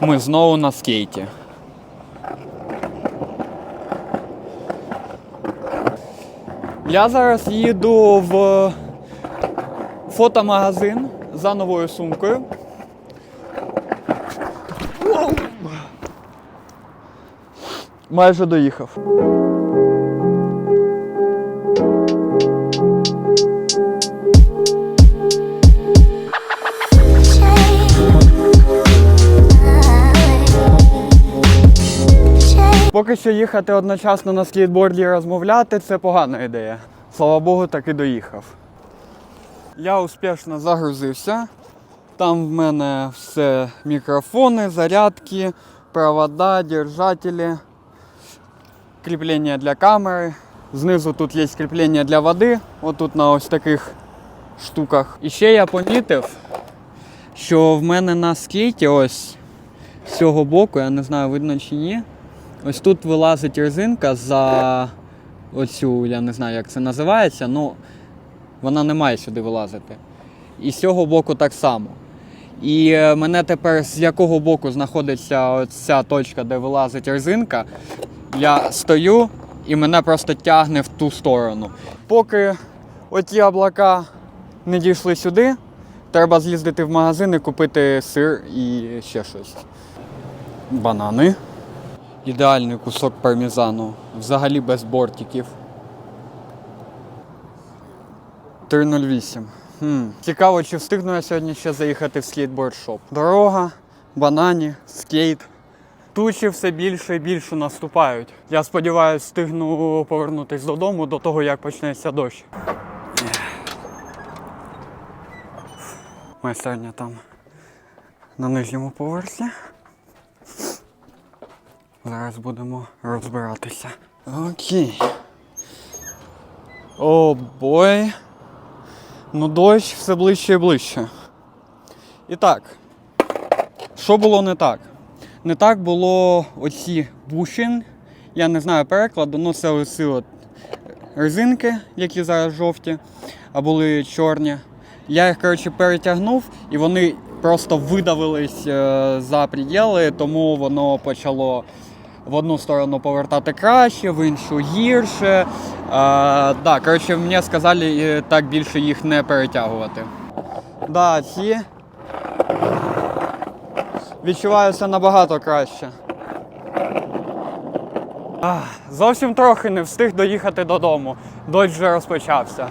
Ми знову на скейті. Я зараз їду в фотомагазин за новою сумкою. Майже доїхав. Поки що їхати одночасно на скейтборді і розмовляти це погана ідея. Слава Богу, так і доїхав. Я успішно загрузився. Там в мене все мікрофони, зарядки, провода, держателі, кріплення для камери. Знизу тут є кріплення для води, отут на ось таких штуках. І ще я помітив, що в мене на скейті ось з цього боку, я не знаю, видно чи ні. Ось тут вилазить резинка за оцю, я не знаю, як це називається, ну вона не має сюди вилазити. І з цього боку так само. І е, мене тепер з якого боку знаходиться ця точка, де вилазить резинка, я стою і мене просто тягне в ту сторону. Поки оті облака не дійшли сюди, треба з'їздити в магазин і купити сир і ще щось. Банани. Ідеальний кусок пармезану. Взагалі без бортиків. 3.08. Хм. Цікаво, чи встигну я сьогодні ще заїхати в скейтборд-шоп. Дорога, банані, скейт. Тучі все більше і більше наступають. Я сподіваюся, встигну повернутися додому до того, як почнеться дощ. Майстерня там на нижньому поверсі. Зараз будемо розбиратися. Окей. О бой. Ну дощ все ближче і ближче. І так, що було не так? Не так було оці бушин. Я не знаю перекладу, ну це оці от резинки, які зараз жовті, а були чорні. Я їх, коротше, перетягнув і вони просто видавились е, за приділи, тому воно почало в одну сторону повертати краще, в іншу гірше. А, да, коротше, мені сказали е, так більше їх не перетягувати. Да, ці відчуваються набагато краще. Ах, зовсім трохи не встиг доїхати додому. Дощ вже розпочався.